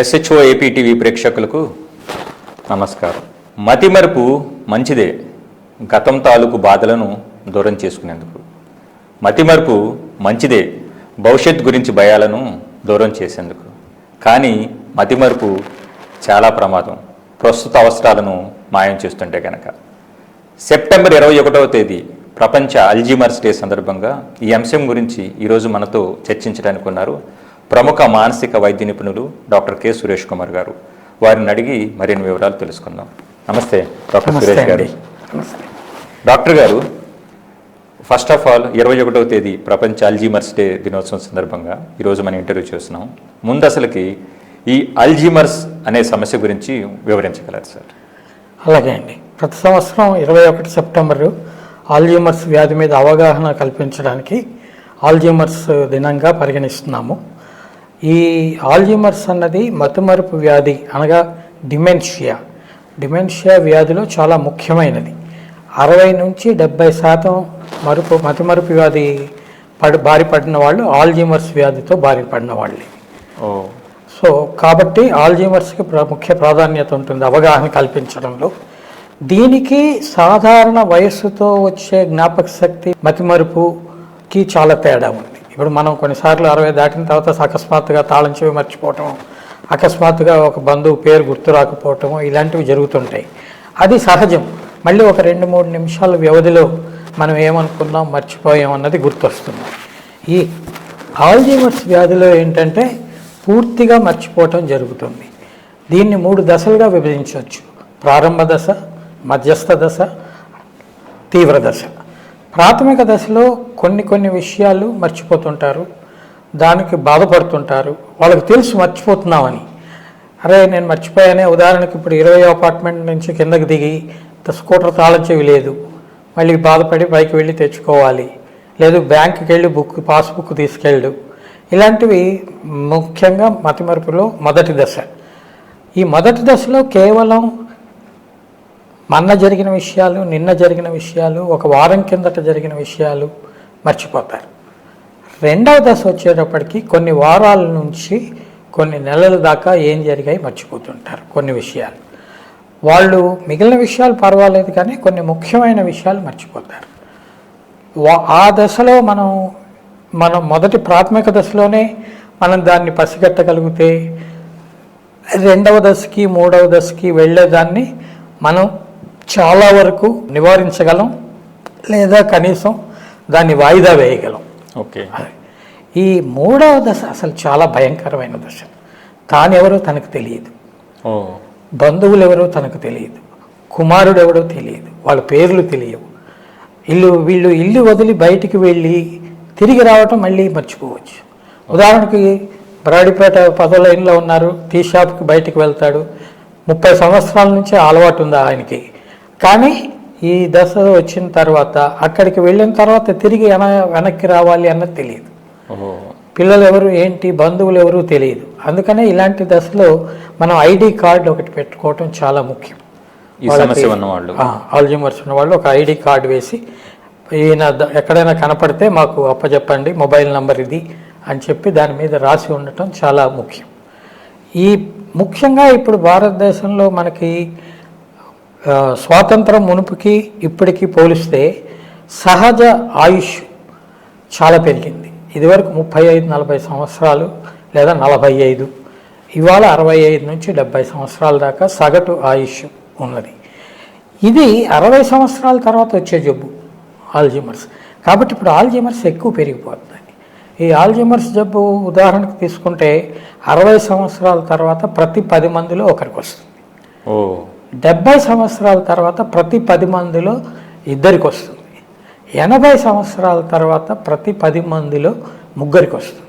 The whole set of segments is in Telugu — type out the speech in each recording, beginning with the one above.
ఎస్హెచ్ఓ ఏపీటీవీ ప్రేక్షకులకు నమస్కారం. మతిమరుపు మంచిదే. గతం తాలూకు బాధలను దూరం చేసుకునేందుకు. మతిమరుపు మంచిదే. భవిష్యత్ గురించి భయాలను దూరం చేసేందుకు. కానీ మతిమరుపు చాలా ప్రమాదం. ప్రస్తుత అవసరాలను మాయం చేస్తుంటే కనుక సెప్టెంబర్ ఇరవై ఒకటవ తేదీ ప్రపంచ అల్జీమర్స్ డే సందర్భంగా ఈ అంశం గురించి ఈరోజు మనతో చర్చించడానికి ఉన్నారు ప్రముఖ మానసిక వైద్య నిపుణులు డాక్టర్ కె సురేష్ కుమార్ గారు. వారిని అడిగి మరిన్ని వివరాలు తెలుసుకుందాం. నమస్తే డాక్టర్ సురేష్ గారు. డాక్టర్ గారు ఫస్ట్ ఆఫ్ ఆల్ ఇరవై ఒకటవ తేదీ ప్రపంచ అల్జీమర్స్ డే దినోత్సవం సందర్భంగా ఈరోజు మనం ఇంటర్వ్యూ చేస్తున్నాం. ముందు అసలుకి ఈ అల్జీమర్స్ అనే సమస్య గురించి వివరించగలరు సార్? అలాగే అండి. ప్రతి సంవత్సరం ఇరవై ఒకటి సెప్టెంబరు ఆల్జీమర్స్ వ్యాధి మీద అవగాహన కల్పించడానికి ఆల్జీమర్స్ దినంగా పరిగణిస్తున్నాము. ఈ ఆల్జీమర్స్ అన్నది మతిమరుపు వ్యాధి అనగా డిమెన్షియా డిమెన్షియా వ్యాధిలో చాలా ముఖ్యమైనది. అరవై నుంచి డెబ్బై శాతం మరుపు మతిమరుపు వ్యాధి పడి బారి పడిన వాళ్ళు ఆల్జీమర్స్ వ్యాధితో బారి పడిన వాళ్ళే. సో కాబట్టి ఆల్జీమర్స్కి ప్ర ముఖ్య ప్రాధాన్యత ఉంటుంది అవగాహన కల్పించడంలో. దీనికి సాధారణ వయస్సుతో వచ్చే జ్ఞాపక శక్తి మతిమరుపుకి చాలా తేడా ఉంది. ఇప్పుడు మనం కొన్నిసార్లు అరవై దాటిన తర్వాత అకస్మాత్తుగా తాళం చెవి మర్చిపోవటం అకస్మాత్తుగా ఒక బంధువు పేరు గుర్తు రాకపోవటం ఇలాంటివి జరుగుతుంటాయి. అది సహజం. మళ్ళీ ఒక రెండు మూడు నిమిషాల వ్యవధిలో మనం ఏమనుకున్నాం మర్చిపోయాం అన్నది గుర్తొస్తుంది. ఈ ఆల్జీమర్స్ వ్యాధిలో ఏంటంటే పూర్తిగా మర్చిపోవటం జరుగుతుంది. దీన్ని మూడు దశలుగా విభజించవచ్చు. ప్రారంభ దశ మధ్యస్థ దశ తీవ్ర దశ. ప్రాథమిక దశలో కొన్ని కొన్ని విషయాలు మర్చిపోతుంటారు. దానికి బాధపడుతుంటారు. వాళ్ళకి తెలిసి మర్చిపోతున్నామని. అరే నేను మర్చిపోయానే ఉదాహరణకి ఇప్పుడు ఇరవై అపార్ట్మెంట్ నుంచి కిందకి దిగి స్కూటర్ తాళం చెవి లేదు. మళ్ళీ బాధపడి పైకి వెళ్ళి తెచ్చుకోవాలి. లేదు బ్యాంకుకి వెళ్ళి బుక్ పాస్బుక్ తీసుకెళ్ళు. ఇలాంటివి ముఖ్యంగా మతిమరుపులో మొదటి దశ. ఈ మొదటి దశలో కేవలం మొన్న జరిగిన విషయాలు నిన్న జరిగిన విషయాలు ఒక వారం కిందట జరిగిన విషయాలు మర్చిపోతారు. రెండవ దశ వచ్చేటప్పటికి కొన్ని వారాల నుంచి కొన్ని నెలల దాకా ఏం జరిగాయి మర్చిపోతుంటారు కొన్ని విషయాలు. వాళ్ళు మిగిలిన విషయాలు పర్వాలేదు కానీ కొన్ని ముఖ్యమైన విషయాలు మర్చిపోతారు. ఆ దశలో మనం మనం మొదటి ప్రాథమిక దశలోనే మనం దాన్ని పసిగట్టగలిగితే రెండవ దశకి మూడవ దశకి వెళ్ళేదాన్ని మనం చాలా వరకు నివారించగలం లేదా కనీసం దాన్ని వాయిదా వేయగలం. ఓకే. ఈ మూడవ దశ అసలు చాలా భయంకరమైన దశ. తానెవరో తనకు తెలియదు. బంధువులు ఎవరో తనకు తెలియదు. కుమారుడు ఎవడో తెలియదు. వాళ్ళ పేర్లు తెలియవు. ఇల్లు వీళ్ళు ఇల్లు వదిలి బయటికి వెళ్ళి తిరిగి రావటం మళ్ళీ మర్చిపోవచ్చు. ఉదాహరణకి బ్రాడిపేట పదో లైన్లో ఉన్నారు. టీ షాప్కి బయటికి వెళ్తాడు. ముప్పై సంవత్సరాల నుంచి అలవాటు ఉంది ఆయనకి? కానీ ఈ దశ వచ్చిన తర్వాత అక్కడికి వెళ్ళిన తర్వాత తిరిగి వెన వెనక్కి రావాలి అన్నది తెలియదు. పిల్లలు ఎవరు ఏంటి బంధువులు ఎవరు తెలియదు. అందుకనే ఇలాంటి దశలో మనం ఐడి కార్డు ఒకటి పెట్టుకోవటం చాలా ముఖ్యం. ఈ సమస్య ఉన్నవాళ్ళు. ఆల్జిమర్స్ ఉన్న వాళ్ళు ఒక ఐడి కార్డు వేసి ఈయన ఎక్కడైనా కనపడితే మాకు అప్పచెప్పండి మొబైల్ నంబర్ ఇది అని చెప్పి దాని మీద రాసి ఉండటం చాలా ముఖ్యం. ఈ ముఖ్యంగా ఇప్పుడు భారతదేశంలో మనకి స్వాతంత్రం మునుపుకి ఇప్పటికీ పోలిస్తే సహజ ఆయుష్ చాలా పెరిగింది. ఇదివరకు ముప్పై ఐదు నలభై సంవత్సరాలు లేదా నలభై ఐదు ఇవాళ అరవై ఐదు నుంచి డెబ్బై సంవత్సరాల దాకా సగటు ఆయుష్ ఉన్నది. ఇది అరవై సంవత్సరాల తర్వాత వచ్చే జబ్బు ఆల్జిమర్స్. కాబట్టి ఇప్పుడు ఆల్జిమర్స్ ఎక్కువ పెరిగిపోతుంది ఈ ఆల్జిమర్స్ జబ్బు ఉదాహరణకు తీసుకుంటే అరవై సంవత్సరాల తర్వాత ప్రతి పది మందిలో ఒకరికి వస్తుంది. డెబ్బై సంవత్సరాల తర్వాత ప్రతి పది మందిలో ఇద్దరికి వస్తుంది ఎనభై సంవత్సరాల తర్వాత ప్రతి పది మందిలో ముగ్గురికి వస్తుంది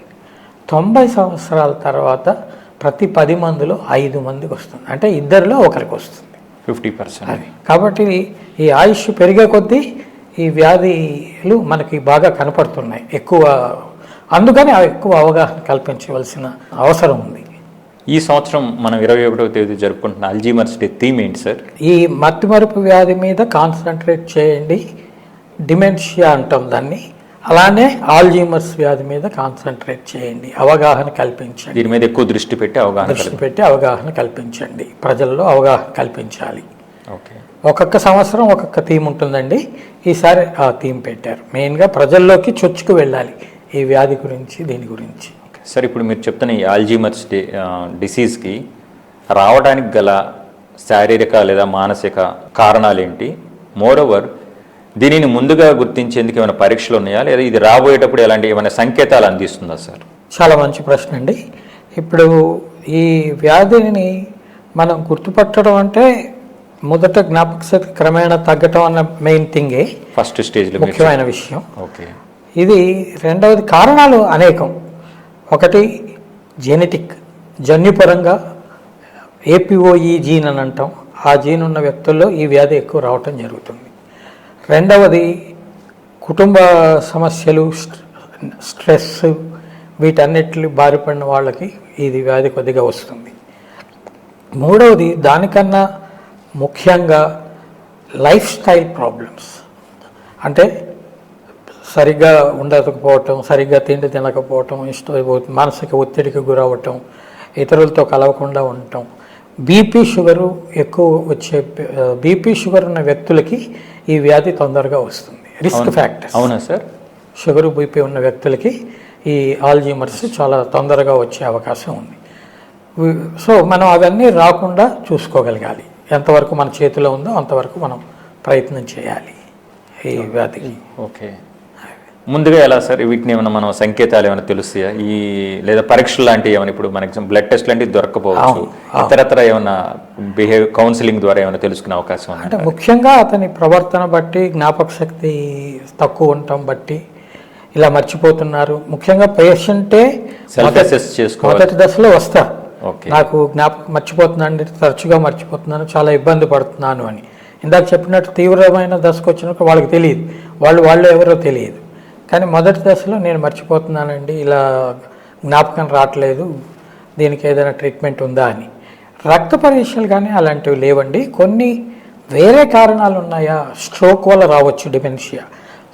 తొంభై సంవత్సరాల తర్వాత ప్రతి పది మందిలో ఐదు మందికి వస్తుంది అంటే ఇద్దరిలో ఒకరికి వస్తుంది ఫిఫ్టీ పర్సెంట్. అది. కాబట్టి ఈ ఆయుష్ పెరిగే కొద్దీ ఈ వ్యాధులు మనకి బాగా కనపడుతున్నాయి. ఎక్కువ అందుకని ఎక్కువ అవగాహన కల్పించవలసిన అవసరం ఉంది. ఈ సంవత్సరం మనం ఇరవై ఒకటవ తేదీ జరుపుకుంటున్న అల్జీమర్స్ డే థీమ్ ఏంటి సార్? ఈ మత్తిమరుపు వ్యాధి మీద కాన్సన్ట్రేట్ చేయండి. డిమెన్షియా అంటాం దాన్ని. అలానే ఆల్జీమర్స్ వ్యాధి మీద కాన్సన్ట్రేట్ చేయండి. అవగాహన కల్పించండి. దీని మీద ఎక్కువ దృష్టి పెట్టి అవగాహన దృష్టి పెట్టి అవగాహన కల్పించండి. ప్రజల్లో అవగాహన కల్పించాలి. ఓకే. ఒక్కొక్క సంవత్సరం ఒక్కొక్క థీమ్ ఉంటుందండి. ఈసారి ఆ థీమ్ పెట్టారు. మెయిన్గా ప్రజల్లోకి చొచ్చుకు వెళ్ళాలి. ఈ వ్యాధి గురించి దీని గురించి. సార్ ఇప్పుడు మీరు చెప్తున్న ఈ ఆల్జీమర్స్ డి డిసీజ్కి రావడానికి గల శారీరక లేదా మానసిక కారణాలు ఏంటి మోరోవర్ దీనిని ముందుగా గుర్తించేందుకు ఏమైనా పరీక్షలు ఉన్నాయా? లేదా ఇది రాబోయేటప్పుడు ఎలాంటి ఏమైనా సంకేతాలు అందిస్తుందా సార్? చాలా మంచి ప్రశ్న అండి. ఇప్పుడు ఈ వ్యాధిని మనం గుర్తుపట్టడం అంటే మొదట జ్ఞాపక శక్తి క్రమేణా తగ్గటం అన్న మెయిన్ థింగే ఫస్ట్ స్టేజ్లో మీరు ముఖ్యమైన విషయం. ఓకే. ఇది రెండవది కారణాలు అనేకం. ఒకటి జెనెటిక్ జన్యుపరంగా ఏపీఓఈ జీన్ అని అంటాం. ఆ జీన్ ఉన్న వ్యక్తుల్లో ఈ వ్యాధి ఎక్కువ రావటం జరుగుతుంది. రెండవది కుటుంబ సమస్యలు స్ట్రెస్ వీటన్నిటి బారిపడిన వాళ్ళకి ఇది వ్యాధి కొద్దిగా వస్తుంది. మూడవది దానికన్నా ముఖ్యంగా లైఫ్ స్టైల్ ప్రాబ్లమ్స్. అంటే సరిగ్గా ఉండకపోవటం సరిగ్గా తిండి తినకపోవటం ఇష్టం మానసిక ఒత్తిడికి గురవటం ఇతరులతో కలవకుండా ఉండటం. బీపీ షుగరు ఎక్కువ వచ్చే బీపీ షుగర్ ఉన్న వ్యక్తులకి ఈ వ్యాధి తొందరగా వస్తుంది. రిస్క్ ఫ్యాక్టర్స్ అవునా సార్? షుగర్ బీపీ ఉన్న వ్యక్తులకి ఈ ఆల్జీమర్స్ చాలా తొందరగా వచ్చే అవకాశం ఉంది. సో మనం అవన్నీ రాకుండా చూసుకోగలగాలి. ఎంతవరకు మన చేతిలో ఉందో అంతవరకు మనం ప్రయత్నం చేయాలి ఈ వ్యాధికి. ఓకే. ముందుగా ఎలా సార్? వీటిని ఏమైనా మనం సంకేతాలు ఏమైనా తెలుస్తాయా? ఈ లేదా పరీక్షలు లాంటివి ఏమైనా ఇప్పుడు మనకి బ్లడ్ టెస్ట్ లాంటివి దొరకపోవచ్చు. ఇతరత్ర ఏమైనా బిహేవ్ కౌన్సిలింగ్ ద్వారా ఏమైనా తెలుసుకునే అవకాశం అంటే ముఖ్యంగా అతని ప్రవర్తన బట్టి జ్ఞాపక శక్తి తక్కువ ఉండటం బట్టి ఇలా మర్చిపోతున్నారు. ముఖ్యంగా పేషెంటే మొదటి దశలో వస్తారు ఓకే. నాకు జ్ఞాపకం మర్చిపోతున్నాను తరచుగా మర్చిపోతున్నాను చాలా ఇబ్బంది పడుతున్నాను అని. ఇందాక చెప్పినట్టు తీవ్రమైన దశకు వచ్చినప్పుడు వాళ్ళకి తెలియదు. వాళ్ళు వాళ్ళు ఎవరో తెలియదు. కానీ మొదటి దశలో నేను మర్చిపోతున్నానండి. ఇలా జ్ఞాపకం రావట్లేదు. దీనికి ఏదైనా ట్రీట్మెంట్ ఉందా అని. రక్త పరీక్షలు కానీ అలాంటివి లేవండి. కొన్ని వేరే కారణాలు ఉన్నాయా? స్ట్రోక్ వల్ల రావచ్చు డిమెన్షియా.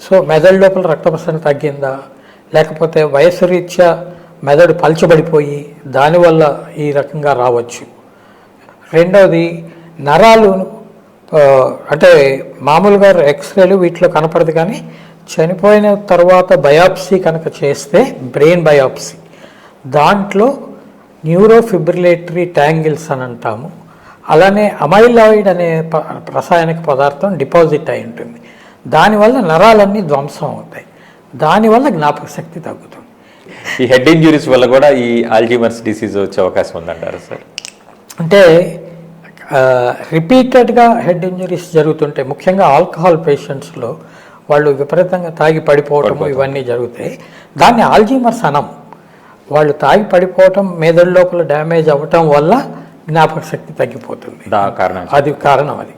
సో మెదడు లోపల రక్త ప్రసరణ తగ్గిందా? లేకపోతే వయసు రీత్యా మెదడు పల్చబడిపోయి దానివల్ల ఈ రకంగా రావచ్చు. రెండవది నరాలు అంటే మామూలుగా ఎక్స్రేలు వీటిలో కనపడదు కానీ చనిపోయిన తర్వాత బయాప్సీ కనుక చేస్తే బ్రెయిన్ బయాప్సీ. దాంట్లో న్యూరోఫిబ్రిలేటరీ ట్యాంగిల్స్ అని అంటాము. అలానే అమైలాయిడ్ అనే రసాయనిక పదార్థం డిపాజిట్ అయి ఉంటుంది. దానివల్ల నరాలన్నీ ధ్వంసం అవుతాయి. దానివల్ల జ్ఞాపక శక్తి తగ్గుతుంది. ఈ హెడ్ ఇంజురీస్ వల్ల కూడా ఈ ఆల్జీమర్స్ డిసీజ్ వచ్చే అవకాశం ఉందంటారు సార్? అంటే రిపీటెడ్గా హెడ్ ఇంజరీస్ జరుగుతుంటాయి ముఖ్యంగా ఆల్కహాల్ పేషెంట్స్లో వాళ్ళు విపరీతంగా తాగి పడిపోవటం ఇవన్నీ జరుగుతాయి దాన్ని ఆల్జీమర్స్ అనం వాళ్ళు తాగి పడిపోవటం మెదడు లోపల డ్యామేజ్ అవ్వటం వల్ల జ్ఞాపక శక్తి తగ్గిపోతుంది. కారణం అది కారణం అది.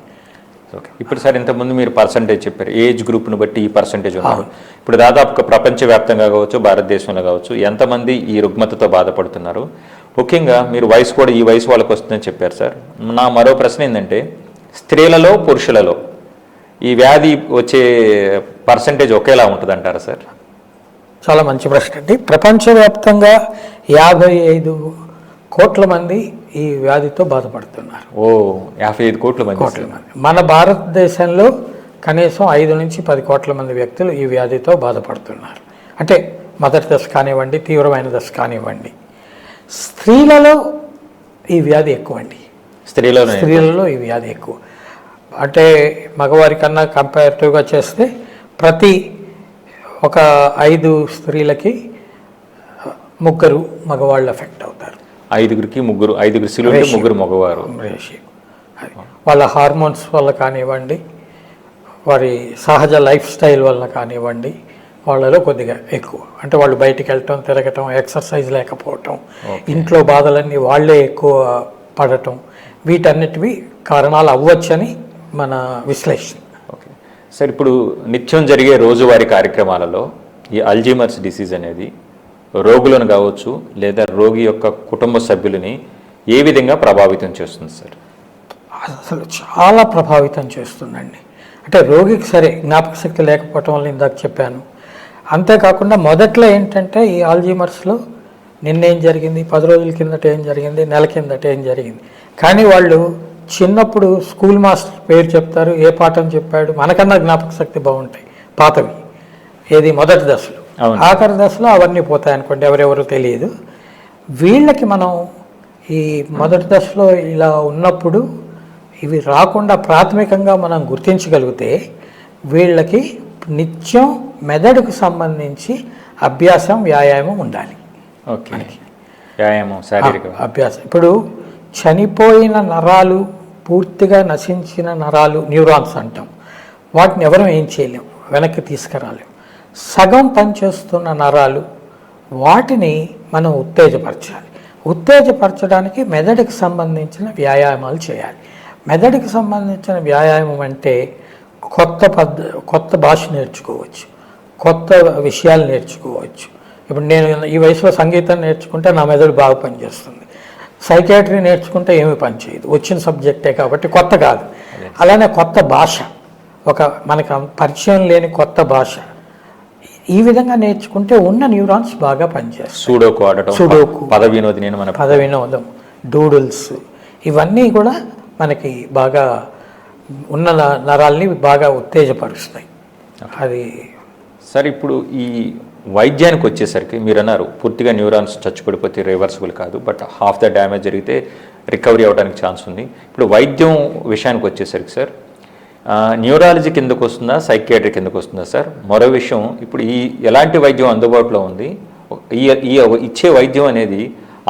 ఓకే. ఇప్పుడు సార్ ఇంతకుముందు మీరు పర్సంటేజ్ చెప్పారు. ఏజ్ గ్రూప్ను బట్టి ఈ పర్సంటేజ్ ఉన్నారు ఇప్పుడు దాదాపుగా ప్రపంచవ్యాప్తంగా కావచ్చు భారతదేశంలో కావచ్చు ఎంతమంది ఈ రుగ్మతతో బాధపడుతున్నారు? ముఖ్యంగా మీరు వయసు కూడా ఈ వయసు వాళ్ళకి వస్తుందని చెప్పారు సార్. నా మరో ప్రశ్న ఏంటంటే స్త్రీలలో పురుషులలో ఈ వ్యాధి వచ్చే పర్సంటేజ్ ఒకేలా ఉంటుంది అంటారా సార్? చాలా మంచి ప్రశ్న అండి. ప్రపంచవ్యాప్తంగా యాభై ఐదు కోట్ల మంది ఈ వ్యాధితో బాధపడుతున్నారు. ఓ యాభై ఐదు కోట్ల మంది కోట్ల మంది. మన భారతదేశంలో కనీసం ఐదు నుంచి పది కోట్ల మంది వ్యక్తులు ఈ వ్యాధితో బాధపడుతున్నారు. అంటే మొదటి దశ కానివ్వండి తీవ్రమైన దశ కానివ్వండి. స్త్రీలలో ఈ వ్యాధి ఎక్కువ అండి స్త్రీలోనే స్త్రీలలో ఈ వ్యాధి ఎక్కువ. అంటే మగవారి కన్నా కంపారిటివ్గా చేస్తే ప్రతి ఒక ఐదు స్త్రీలకి ముగ్గురు మగవాళ్ళు ఎఫెక్ట్ అవుతారు. ఐదుగురికి ముగ్గురు ఐదుగురు స్త్రీలు ముగ్గురు మగవారు. వాళ్ళ హార్మోన్స్ వల్ల కానివ్వండి వారి సహజ లైఫ్ స్టైల్ వల్ల కానివ్వండి వాళ్ళలో కొద్దిగా ఎక్కువ. అంటే వాళ్ళు బయటికి వెళ్ళటం తిరగటం ఎక్సర్సైజ్ లేకపోవటం ఇంట్లో బాధలన్నీ వాళ్ళే ఎక్కువ పడటం వీటన్నిటివి కారణాలు అవ్వచ్చని మన విశ్లేషణ. ఓకే. సార్ ఇప్పుడు నిత్యం జరిగే రోజువారీ కార్యక్రమాలలో ఈ అల్జీమర్స్ డిసీజ్ అనేది రోగులను కావచ్చు లేదా రోగి యొక్క కుటుంబ సభ్యులని ఏ విధంగా ప్రభావితం చేస్తుంది సార్? అసలు చాలా ప్రభావితం చేస్తుందండి. అంటే రోగికి సరే జ్ఞాపక శక్తి లేకపోవటం వల్ల ఇందాక చెప్పాను. అంతేకాకుండా మొదట్లో ఏంటంటే ఈ ఆల్జీమర్స్లో నిన్నేం జరిగింది పది రోజుల కిందట ఏం జరిగింది నెల కిందట ఏం జరిగింది. కానీ వాళ్ళు చిన్నప్పుడు స్కూల్ మాస్టర్ పేరు చెప్తారు ఏ పాఠం చెప్పాడు మనకన్నా జ్ఞాపక శక్తి బాగుంటాయి పాతవి. ఏది? మొదటి దశలో. ఆఖరి దశలో అవన్నీ పోతాయి అనుకోండి ఎవరెవరో తెలియదు. వీళ్ళకి మనం ఈ మొదటి దశలో ఇలా ఉన్నప్పుడు ఇవి రాకుండా ప్రాథమికంగా మనం గుర్తించగలిగితే వీళ్ళకి నిత్యం మెదడుకు సంబంధించి అభ్యాసం వ్యాయామం ఉండాలి. ఓకే. వ్యాయామం శారీరక అభ్యాసం. ఇప్పుడు చనిపోయిన నరాలు పూర్తిగా నశించిన నరాలు న్యూరాన్స్ అంటాం. వాటిని ఎవరం ఏం చేయలేం వెనక్కి తీసుకురాలేం. సగం పనిచేస్తున్న నరాలు వాటిని మనం ఉత్తేజపరచాలి. ఉత్తేజపరచడానికి మెదడుకి సంబంధించిన వ్యాయామాలు చేయాలి. మెదడుకి సంబంధించిన వ్యాయామం అంటే కొత్త పద్ధ కొత్త భాష నేర్చుకోవచ్చు కొత్త విషయాలు నేర్చుకోవచ్చు. ఇప్పుడు నేను ఈ వయసులో సంగీతం నేర్చుకుంటే నా మెదడు బాగా పనిచేస్తుంది. సైకాట్రీ నేర్చుకుంటే ఏమీ పనిచేయదు వచ్చిన సబ్జెక్టే కాబట్టి కొత్త కాదు. అలానే కొత్త భాష. ఒక మనకు పరిచయం లేని కొత్త భాష. ఈ విధంగా నేర్చుకుంటే ఉన్న న్యూరాన్స్ బాగా పనిచేస్తాయి. సూడోకు ఆడటం సుడోకు. పద వినోదిని అని మన పద వినోదం డూడుల్స్ ఇవన్నీ కూడా మనకి బాగా ఉన్న నరాల్ని బాగా ఉత్తేజపరుస్తాయి. అది సార్ ఇప్పుడు ఈ వైద్యానికి వచ్చేసరికి మీరు అన్నారు పూర్తిగా న్యూరాన్స్ చచ్చిపడిపోతే రివర్సిబుల్ కాదు బట్ హాఫ్ ద డ్యామేజ్ జరిగితే రికవరీ అవ్వడానికి ఛాన్స్ ఉంది. ఇప్పుడు వైద్యం విషయానికి వచ్చేసరికి సార్ న్యూరాలజీ కిందకు వస్తుందా సైకియాట్రీ కిందకు వస్తుందా సార్? మరో విషయం ఇప్పుడు ఈ ఎలాంటి వైద్యం అందుబాటులో ఉంది? ఈ ఈ ఇచ్చే వైద్యం అనేది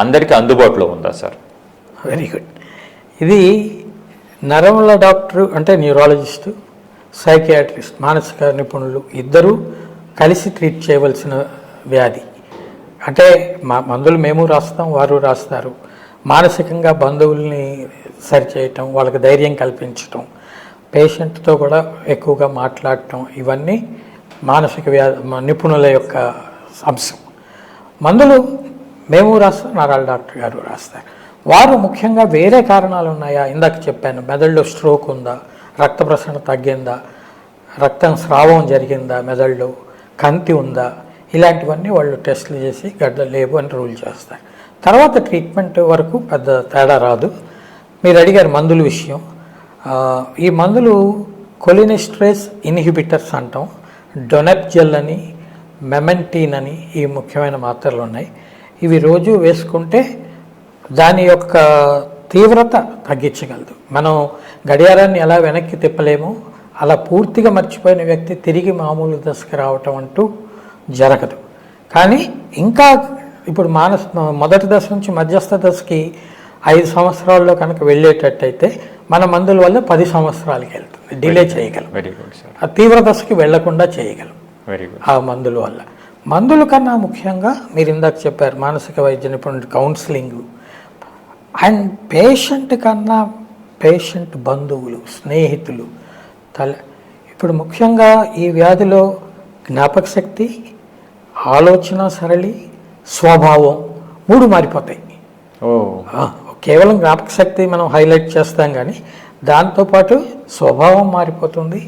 అందరికీ అందుబాటులో ఉందా సార్? వెరీ గుడ్ ఇది నరముల డాక్టర్ అంటే న్యూరాలజిస్టు సైకియాట్రిస్ట్ మానసిక నిపుణులు ఇద్దరు కలిసి ట్రీట్ చేయవలసిన వ్యాధి. అంటే మా మందులు మేము రాస్తాం వారు రాస్తారు. మానసికంగా బంధువుల్ని సరిచేయటం వాళ్ళకి ధైర్యం కల్పించటం పేషెంట్తో కూడా ఎక్కువగా మాట్లాడటం ఇవన్నీ మానసిక వ్యా నిపుణుల యొక్క అంశం. మందులు మేము రాస్తాం నారాయణ డాక్టర్ గారు రాస్తారు. వారు ముఖ్యంగా వేరే కారణాలు ఉన్నాయా? ఇందాక చెప్పాను మెదడులో స్ట్రోక్ ఉందా? రక్త ప్రసరణ తగ్గిందా? రక్తం స్రావం జరిగిందా మెదడులో? కంతి ఉందా? ఇలాంటివన్నీ వాళ్ళు టెస్టులు చేసి గడ్డ లేవు అని రూల్ చేస్తారు. తర్వాత ట్రీట్మెంట్ వరకు పెద్ద తేడా రాదు. మీరు అడిగారు మందుల విషయం. ఈ మందులు కొలినిస్ట్రేస్ ఇన్హిబిటర్స్ అంటాం. డొనెప్జెల్ అని మెమెంటీన్ అని ఈ ముఖ్యమైన మాత్రలు ఉన్నాయి. ఇవి రోజు వేసుకుంటే దాని యొక్క తీవ్రత తగ్గించగలదు. మనం గడియారాన్ని ఎలా వెనక్కి తిప్పలేము అలా పూర్తిగా మర్చిపోయిన వ్యక్తి తిరిగి మామూలు దశకు రావటం అంటూ జరగదు. కానీ ఇంకా ఇప్పుడు మానస్ మొదటి దశ నుంచి మధ్యస్థ దశకి ఐదు సంవత్సరాల్లో కనుక వెళ్ళేటట్టయితే మన మందుల వల్ల పది సంవత్సరాలకి వెళ్తుంది. డిలే చేయగలం. వెరీ గుడ్ సార్ ఆ తీవ్ర దశకి వెళ్ళకుండా చేయగలం. వెరీ గుడ్ ఆ మందుల వల్ల. మందుల కన్నా ముఖ్యంగా మీరు ఇందాక చెప్పారు మానసిక వైద్య నిపుణుడు కౌన్సిలింగ్. అండ్ పేషెంట్ కన్నా పేషెంట్ బంధువులు స్నేహితులు తల ఇప్పుడు ముఖ్యంగా ఈ వ్యాధిలో జ్ఞాపక శక్తి ఆలోచన సరళి స్వభావం మూడు మారిపోతాయి. కేవలం జ్ఞాపక శక్తి మనం హైలైట్ చేస్తాం కానీ దాంతోపాటు స్వభావం మారిపోతుంది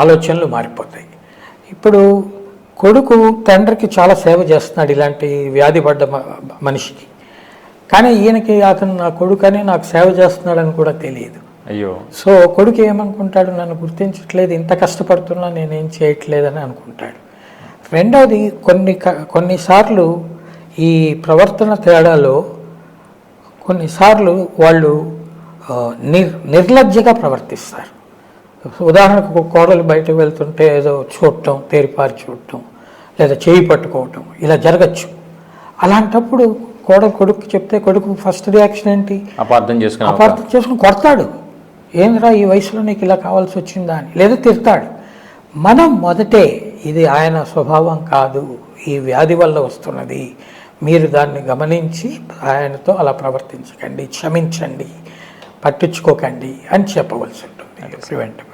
ఆలోచనలు మారిపోతాయి. ఇప్పుడు కొడుకు తండ్రికి చాలా సేవ చేస్తున్నాడు ఇలాంటి వ్యాధి పడ్డ మనిషికి. కానీ ఈయనకి అతను నా కొడుకని నాకు సేవ చేస్తున్నాడని కూడా తెలియదు. అయ్యో. సో కొడుకు ఏమనుకుంటాడు? నన్ను గుర్తించట్లేదు ఇంత కష్టపడుతున్నా నేనేం చేయట్లేదని అనుకుంటాడు. రెండవది కొన్ని కొన్నిసార్లు ఈ ప్రవర్తన తేడాలో కొన్నిసార్లు వాళ్ళు నిర్ నిర్లజ్జగా ప్రవర్తిస్తారు. ఉదాహరణకు ఒక కోడలు బయటకు వెళ్తుంటే ఏదో చూడటం తేరిపారి చూడటం లేదా చేయి పట్టుకోవటం ఇలా జరగచ్చు. అలాంటప్పుడు కోడలు కొడుకు చెప్తే కొడుకు ఫస్ట్ రియాక్షన్ ఏంటి? అపార్థం చేసుకున్నాం అపార్థం చేసుకుని కొడతాడు. ఏంద్రా ఈ వయసులో నీకు ఇలా కావాల్సి వచ్చిందా అని? లేదా తిడతాడు. మనం మొదటే ఇది ఆయన స్వభావం కాదు. ఈ వ్యాధి వల్ల వస్తున్నది. మీరు దాన్ని గమనించి ఆయనతో అలా ప్రవర్తించకండి క్షమించండి పట్టించుకోకండి అని చెప్పవలసి ఉంటుంది. ప్రివెంటబుల్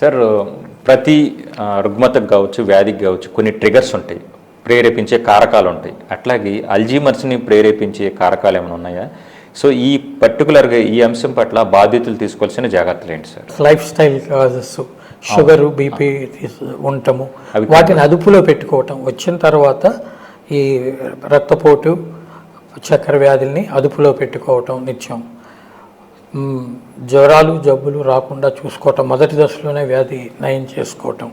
సార్ ప్రతి రుగ్మతకు కావచ్చు వ్యాధికి కావచ్చు కొన్ని ట్రిగర్స్ ఉంటాయి. ప్రేరేపించే కారకాలు ఉంటాయి. అట్లాగే అల్జీమర్స్ని ప్రేరేపించే కారకాలు ఏమైనా ఉన్నాయా? సో ఈ పర్టికులర్గా ఈ అంశం పట్ల బాధ్యతలు తీసుకోవాల్సిన జాగ్రత్తలు ఏంటి sir? Lifestyle causes sugar BP ఉండటము. వాటిని అదుపులో పెట్టుకోవటం. వచ్చిన తర్వాత ఈ రక్తపోటు చక్కెర వ్యాధుల్ని అదుపులో పెట్టుకోవటం నిత్యం. జ్వరాలు జబ్బులు రాకుండా చూసుకోవటం. మొదటి దశలోనే వ్యాధి నయం చేసుకోవటం.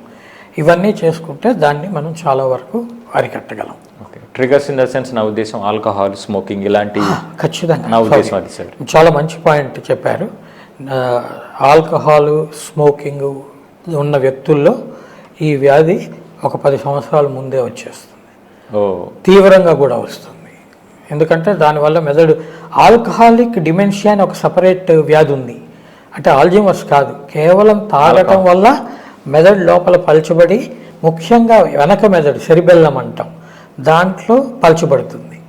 ఇవన్నీ చేసుకుంటే దాన్ని మనం చాలా వరకు అరికట్టగలం. Okay triggers in the sense నా ఉద్దేశం ఆల్కహాల్ స్మోకింగ్ ఇలాంటి ఖచ్చితంగా. నా ఉద్దేశం అది సార్ చాలా మంచి పాయింట్ చెప్పారు. ఆల్కహాల్ స్మోకింగ్ ఉన్న వ్యక్తుల్లో ఈ వ్యాధి ఒక పది సంవత్సరాల ముందే వచ్చేస్తుంది. తీవ్రంగా కూడా వస్తుంది. ఎందుకంటే దానివల్ల మెదడు ఆల్కహాలిక్ డిమెన్షియా అని ఒక సపరేట్ వ్యాధి ఉంది. అంటే ఆల్జిమర్స్ కాదు కేవలం తాగటం వల్ల మెదడు లోపల పలచబడి ముఖ్యంగా వెనక మెదడు సెరిబెల్లం అంటాం. దాంట్లో పలచబడుతుంది.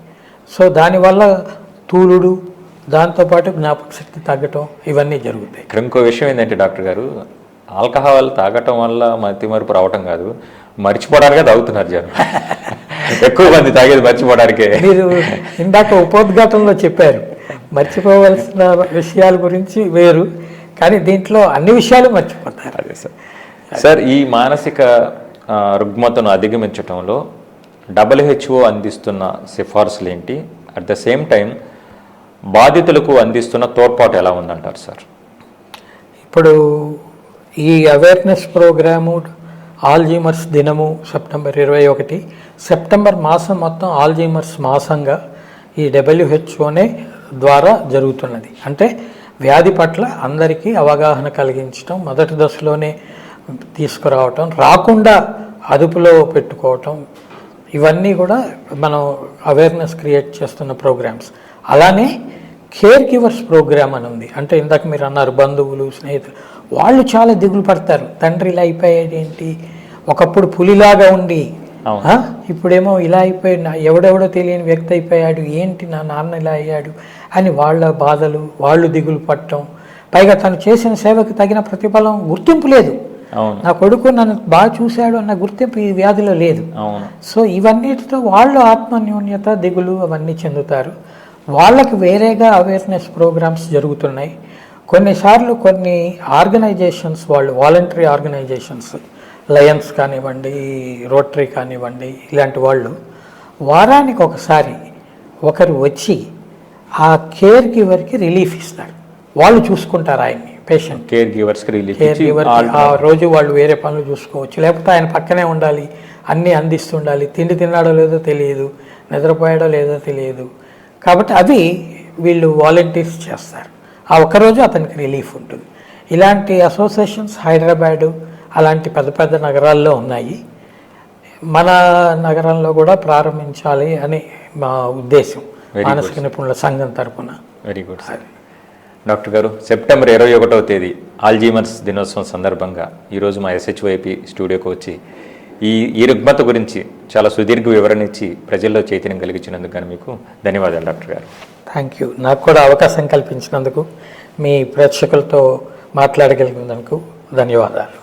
సో దానివల్ల తూలుడు దాంతోపాటు జ్ఞాపక శక్తి తగ్గటం ఇవన్నీ జరుగుతాయి. ఇక్కడ ఇంకో విషయం ఏంటంటే డాక్టర్ గారు ఆల్కహాల్ తాగటం వల్ల మతి మరుపు రావటం కాదు. మర్చిపోవడానికే తాగుతున్నారు జనం. ఎక్కువ మంది తాగేది మర్చిపోవడానికే. మీరు ఇందాక ఉపోద్ఘాతంలో చెప్పారు. మర్చిపోవలసిన విషయాల గురించి వేరు కానీ దీంట్లో అన్ని విషయాలు మర్చిపోతారు. అదే సార్. సార్ ఈ మానసిక రుగ్మతను అధిగమించటంలో డబ్ల్యూహెచ్ఓ అందిస్తున్న సిఫార్సులు ఏంటి అట్ ద సేమ్ టైం బాధితులకు అందిస్తున్న తోడ్పాటు ఎలా ఉందంటారు సార్ ఇప్పుడు ఈ అవేర్నెస్ ప్రోగ్రాము ఆల్జీమర్స్ దినము సెప్టెంబర్ ఇరవై ఒకటి సెప్టెంబర్ మాసం మొత్తం ఆల్జీమర్స్ మాసంగా ఈ డబ్ల్యూహెచ్ఓనే ద్వారా జరుగుతున్నది. అంటే వ్యాధి పట్ల అందరికీ అవగాహన కలిగించడం మొదటి దశలోనే తీసుకురావటం రాకుండా అదుపులో పెట్టుకోవటం ఇవన్నీ కూడా మనం అవేర్నెస్ క్రియేట్ చేస్తున్న ప్రోగ్రామ్స్ అలానే కేర్ గివర్స్ ప్రోగ్రామ్ అని ఉంది. అంటే ఇందాక మీరు అన్నారు బంధువులు స్నేహితులు వాళ్ళు చాలా దిగులు పడతారు. తండ్రి ఇలా అయిపోయాడు ఏంటి? ఒకప్పుడు పులిలాగా ఉండి ఇప్పుడేమో ఇలా అయిపోయాడు నా- ఎవడెవడో తెలియని వ్యక్తి అయిపోయాడు. ఏంటి నా నాన్న ఇలా అయ్యాడు? అని వాళ్ళ బాధలు వాళ్ళు దిగులు పట్టడం. పైగా తను చేసిన సేవకు తగిన ప్రతిఫలం గుర్తింపు లేదు. నా కొడుకు నన్ను బాగా చూశాడు అన్న గుర్తింపు ఈ వ్యాధిలో లేదు. అవును. సో ఇవన్నిటితో వాళ్ళు ఆత్మన్యూన్యత దిగులు అవన్నీ చెందుతారు. వాళ్ళకి వేరేగా అవేర్నెస్ ప్రోగ్రామ్స్ జరుగుతున్నాయి. కొన్నిసార్లు కొన్ని ఆర్గనైజేషన్స్ వాళ్ళు వాలంటరీ ఆర్గనైజేషన్స్ లయన్స్ కానివ్వండి రోటరీ కానివ్వండి ఇలాంటి వాళ్ళు వారానికి ఒకసారి ఒకరు వచ్చి ఆ కేర్ గివర్కి రిలీఫ్ ఇస్తారు. వాళ్ళు చూసుకుంటారు ఆయన్ని. పేషెంట్ కేర్ గివర్స్కి రిలీఫ్ కేర్ గివర్ ఆ రోజు వాళ్ళు వేరే పనులు చూసుకోవచ్చు. లేకపోతే ఆయన పక్కనే ఉండాలి అన్నీ అందిస్తుండాలి. తిండి తిన్నాడో లేదో తెలియదు నిద్రపోయాడో లేదో తెలియదు. కాబట్టి అవి వీళ్ళు వాలంటీర్స్ చేస్తారు. ఆ ఒక్కరోజు అతనికి రిలీఫ్ ఉంటుంది. ఇలాంటి అసోసియేషన్స్ హైదరాబాదు అలాంటి పెద్ద పెద్ద నగరాల్లో ఉన్నాయి. మన నగరంలో కూడా ప్రారంభించాలి అని మా ఉద్దేశం. మానసిక నిపుణుల సంఘం తరపున. వెరీ గుడ్ సార్ డాక్టర్ గారు సెప్టెంబర్ ఇరవై ఒకటవ తేదీ ఆల్జీమర్స్ దినోత్సవం సందర్భంగా ఈరోజు మా ఎస్హెచ్వైపి స్టూడియోకి వచ్చి ఈ ఈ రుగ్మత గురించి చాలా సుదీర్ఘ వివరణ ఇచ్చి ప్రజల్లో చైతన్యం కలిగించినందుకు కానీ మీకు ధన్యవాదాలు డాక్టర్ గారు. థ్యాంక్ యూ నాకు కూడా అవకాశం కల్పించినందుకు మీ ప్రేక్షకులతో మాట్లాడగలిగినందుకు ధన్యవాదాలు.